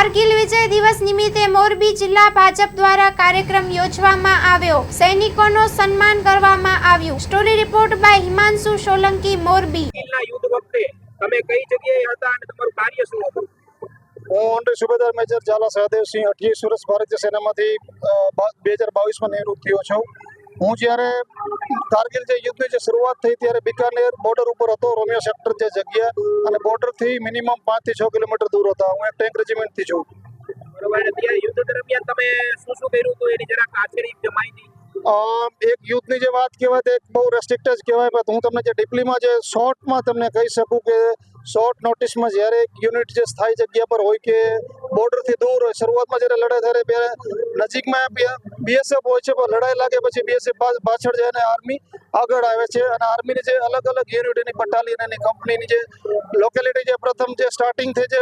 કારગિલ વિજય દિવસ નિમિત્તે મોરબી જિલ્લા ભાજપ દ્વારા કાર્યક્રમ યોજવામાં આવ્યો. સૈનિકોનો સન્માન કરવામાં આવ્યું. Story report by Himanshu Solanki Morbi. યુદ્ધ વખતે તમે કઈ જગ્યાએ હતા અને તમારું કાર્ય શું હતું? હું ઓનરી સુબેદાર મેજર ઝાલા સહદેવસિંહ અઠ્યાવીસ વર્ષ ભારતીય સેનામાંથી બે હજાર બાવીસમાં નિવૃત્ત થયો છું. હું જ્યારે કારગિલ જે યુદ્ધની જે શરૂઆત થઈ ત્યારે બિકાનેર બોર્ડર ઉપર હતો. રોમિયો સેક્ટર જે જગ્યા અને બોર્ડરથી મિનિમમ પાંચથી છ કિલોમીટર દૂર હતા. હું એક ટેન્ક રેજિમેન્ટથી છું. બરોબર. યુદ્ધ દરમિયાન તમે શું શું કર્યું? હતું એની જરાક આખરી જે માહિતી એક યુદ્ધની જે વાત કહેવાય તે એક બહુ રેસ્ટ્રિક્ટ જ કહેવાય. પણ હું તમને જે ડીપલીમાં જે શોર્ટમાં તમને કહી શકું કે શોર્ટ નોટિસમાં જ્યારે એક યુનિટ જે સ્થાયી જગ્યા પર હોય કે બોર્ડરથી દૂર હોય શરૂઆતમાં જ્યારે લડાઈ થાય ત્યારે નજીકમાં બીએસએફ હોય છે પણ લડાઈ લાગે પછી બીએસએફ પાછળ જાય અને આર્મી આગળ આવે છે અને આર્મીની જે અલગ અલગ યુનિટ એની બટાલિયન એની કંપનીની જે લોકેલિટી જે પ્રથમ જે સ્ટાર્ટિંગથી જે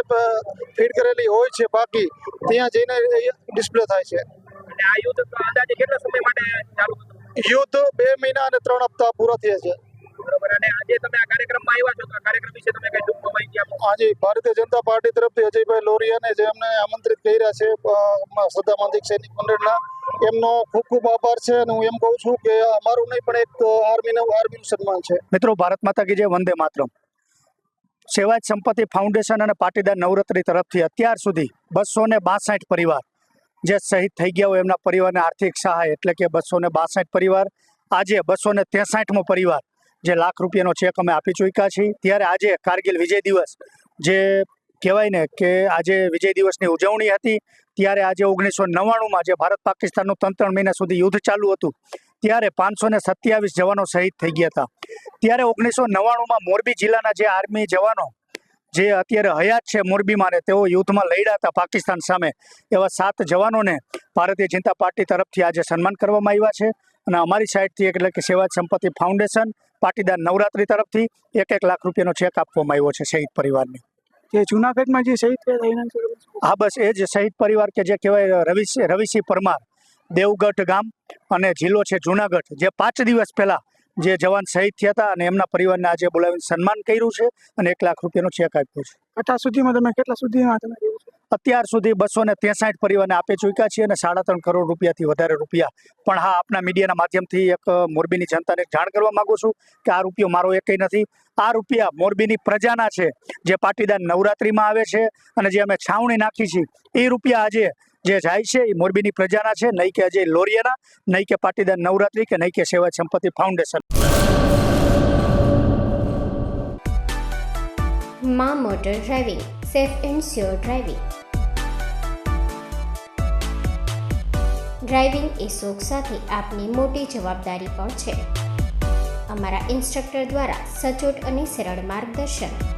ફીડ કરેલી હોય છે બાકી ત્યાં જઈને ડિસ્પ્લે થાય છે. આ યુદ્ધ અંદાજે કેટલા સમય માટે યુદ્ધ બે મહિના અને ત્રણ હપ્તા પૂરા થયા છે. બરોબર. અને આજે તમે આ કાર્યક્રમમાં આવ્યા છો તો આ કાર્યક્રમ વિશે તમે કઈ ટૂંકમાં માહિતી આપો. આજે ભારતીય જનતા પાર્ટી તરફથી અજયભાઈ લોરિયાને જે અમને આમંત્રિત કર્યા છે અ, સૈનિક મંડળના એમનો ખૂબ ખૂબ આભાર છે અને હું એમ કહું છું કે અમારું નહીં પણ એક આર્મીનું આર્મીનું સન્માન છે. મિત્રો ભારત માતા કી જય વંદે માતરમ. સેવાજ સંપત્તિ ફાઉન્ડેશન અને પાટીદાર નવરાત્રી તરફથી અત્યાર સુધી બસો ને બાસઠ પરિવાર જે શહીદ થઈ ગયા હોય એમના પરિવારને આર્થિક સહાય એટલે કે બસો ને બાસઠ પરિવાર આજે બસો ને મો પરિવાર જે લાખ રૂપિયાનો ચેક અમે આપી ચૂક્યા છીએ. ત્યારે આજે કારગિલ વિજય દિવસ જે કહેવાય ને કે આજે વિજય દિવસની ઉજવણી હતી. ત્યારે આજે ઓગણીસો નવ્વાણુંમાં જે ભારત પાકિસ્તાનનું ત્રણ ત્રણ મહિના સુધી યુદ્ધ ચાલુ હતું. ત્યારે પાંચસો ને સત્યાવીસ જવાનો શહીદ થઈ ગયા હતા. ત્યારે ઓગણીસો નવ્વાણુંમાં મોરબી જિલ્લાના જે આર્મી જવાનો જે અત્યારે હયાત છે મોરબીમાં ને તેઓ યુદ્ધમાં લડ્યા હતા પાકિસ્તાન સામે. એવા સાત જવાનોને ભારતીય જનતા પાર્ટી તરફથી આજે સન્માન કરવામાં આવ્યા છે. અને અમારી સાઈડથી એટલે કે સેવા સંપત્તિ ફાઉન્ડેશન પાટીદાર નવરાત્રી તરફથી એક એક લાખ રૂપિયાનો ચેક આપવામાં આવ્યો છે શહીદ પરિવારને. જે જુનાગઢમાં જે શહીદ હા બસ એ જ શહીદ પરિવાર કે જે કહેવાય રવિ રવિસિંહ પરમાર દેવગઢ ગામ અને જિલ્લો છે જુનાગઢ જે પાંચ દિવસ પહેલા જે જવાન શહીદ થયા હતા અને એમના પરિવારને આજે બોલાવીને સન્માન કર્યું છે અને એક લાખ રૂપિયાનો ચેક આપ્યો છે. અત્યાર સુધીમાં તમે કેટલા સુધીમાં તમે અત્યાર સુધી બસો ને ત્રેસાઠ પરિવારને આપી ચૂક્યા છીએ અને સાડા ત્રણ કરોડ રૂપિયાથી વધારે રૂપિયા. પણ હા આપના મીડિયાના માધ્યમથી એક મોરબીની જનતાને જાણ કરવા માંગુ છું કે આ રૂપિયો મારો એકય નથી. આ રૂપિયા મોરબીની પ્રજાના છે. જે પાટીદાર નવરાત્રિમાં આવે છે અને જે અમે છાવણી નાખી છે એ રૂપિયા આજે જે જાય છે એ મોરબીની પ્રજાના છે, નહીં કે અજય લોરિયાના, નહીં કે પાટીદાર નવરાત્રિ કે નહીં કે સેવા સંપત્તિ ફાઉન્ડેશન. મા motor driving, safe and sure driving. Driving એ શોખ સાથે આપની મોટી જવાબદારી પણ છે. અમારા ઇન્સ્ટ્રક્ટર દ્વારા સચોટ અને સરળ માર્ગદર્શન.